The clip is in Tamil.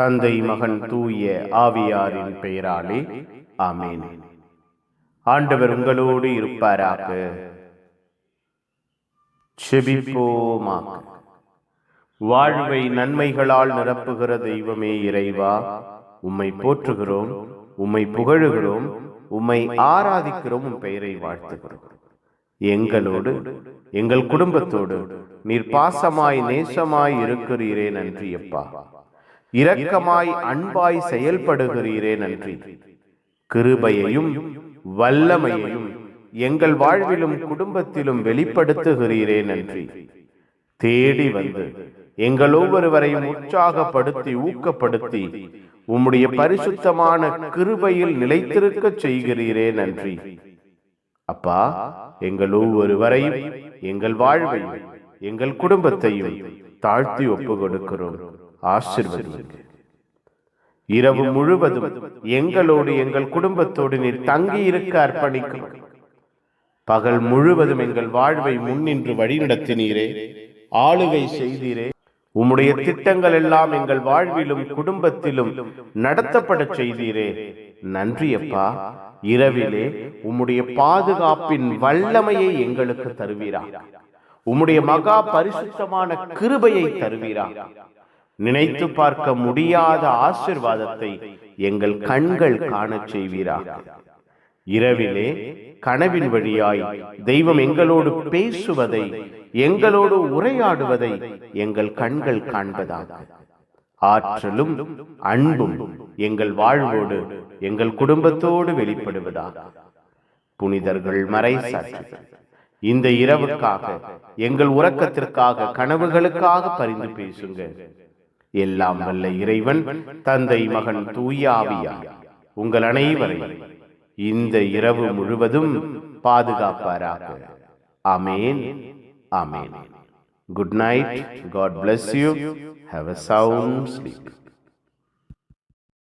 தந்தை மகன் தூய ஆவியாரின் பெயராலே ஆமேன். ஆண்டவர் உங்களோடு இருப்பாராக. வாழ்வை நன்மைகளால் நிரப்புகிற தெய்வமே இறைவா உம்மை போற்றுகிறோம் உம்மை புகழுகிறோம் உம்மை ஆராதிக்கிறோம் உன் பெயரை வாழ்த்துகிறோம். எங்களோடு எங்கள் குடும்பத்தோடு நீர் பாசமாய் நேசமாய் இருக்கிறீரே நன்றி எப்பாவா இரக்கமாய் அன்பாய் செயல்படுகிறீரே நன்றி. கிருபையையும் வல்லமையையும் எங்கள் வாழ்விலும் குடும்பத்திலும் வெளிப்படுத்துகிறீரே நன்றி. தேடி வந்து எங்கள் ஒவ்வொருவரையும் உற்சாகப்படுத்தி ஊக்கப்படுத்தி உம்முடைய பரிசுத்தமான கிருபையில் நிலைத்திருக்க செய்கிறீரே நன்றி. அப்பா எங்கள் ஒவ்வொருவரையும் எங்கள் வாழ்வையும் எங்கள் குடும்பத்தையும் தாழ்த்தி ஒப்பு கொடுக்கிறோம் ஆசிர்வதிங்க இரவு முழுவதும் எங்களோடு எங்கள் குடும்பத்தோடு நீர் தங்கி இருக்க அர்ப்பணிக்கும் பகல் முழுவதும் எங்கள் வாழ்வை முன்னின்று வழிநடத்தினீரே. ஆளுகை செய்தீரே. உம்முடைய திட்டங்கள் எல்லாம் எங்கள் வாழ்விலும் குடும்பத்திலும் நடத்தப்பட செய்தீரே. நன்றி அப்பா. இரவிலே உம்முடைய பாதுகாப்பின் வல்லமையை எங்களுக்கு தருவீரா. உம்முடைய மகா பரிசுத்தமான கிருபையை தருவீரா. நினைத்து பார்க்க முடியாத ஆசிர்வாதத்தை எங்கள் கண்கள் காணச் செய்வீராக. இரவிலே கனவின் வழியாய் தெய்வம் எங்களோடு பேசுவதை எங்களோடு உரையாடுவதை எங்கள் கண்கள் காண்பதாக. ஆற்றலும் அன்பும் எங்கள் வாழ்வோடு எங்கள் குடும்பத்தோடு வெளிப்படுவதாக. புனிதர்கள் மறை இந்த இரவுக்காக எங்கள் உறக்கத்திற்காக கனவுகளுக்காக பரிந்து பேசுங்கள் எல்லாம் வல்ல இறைவன் தந்தை மகன் தூயாவியா உங்கள் அனைவரை இந்த இரவு முழுவதும் பாதுகாப்பாராக. Amen amen good night God bless you have a sound sleep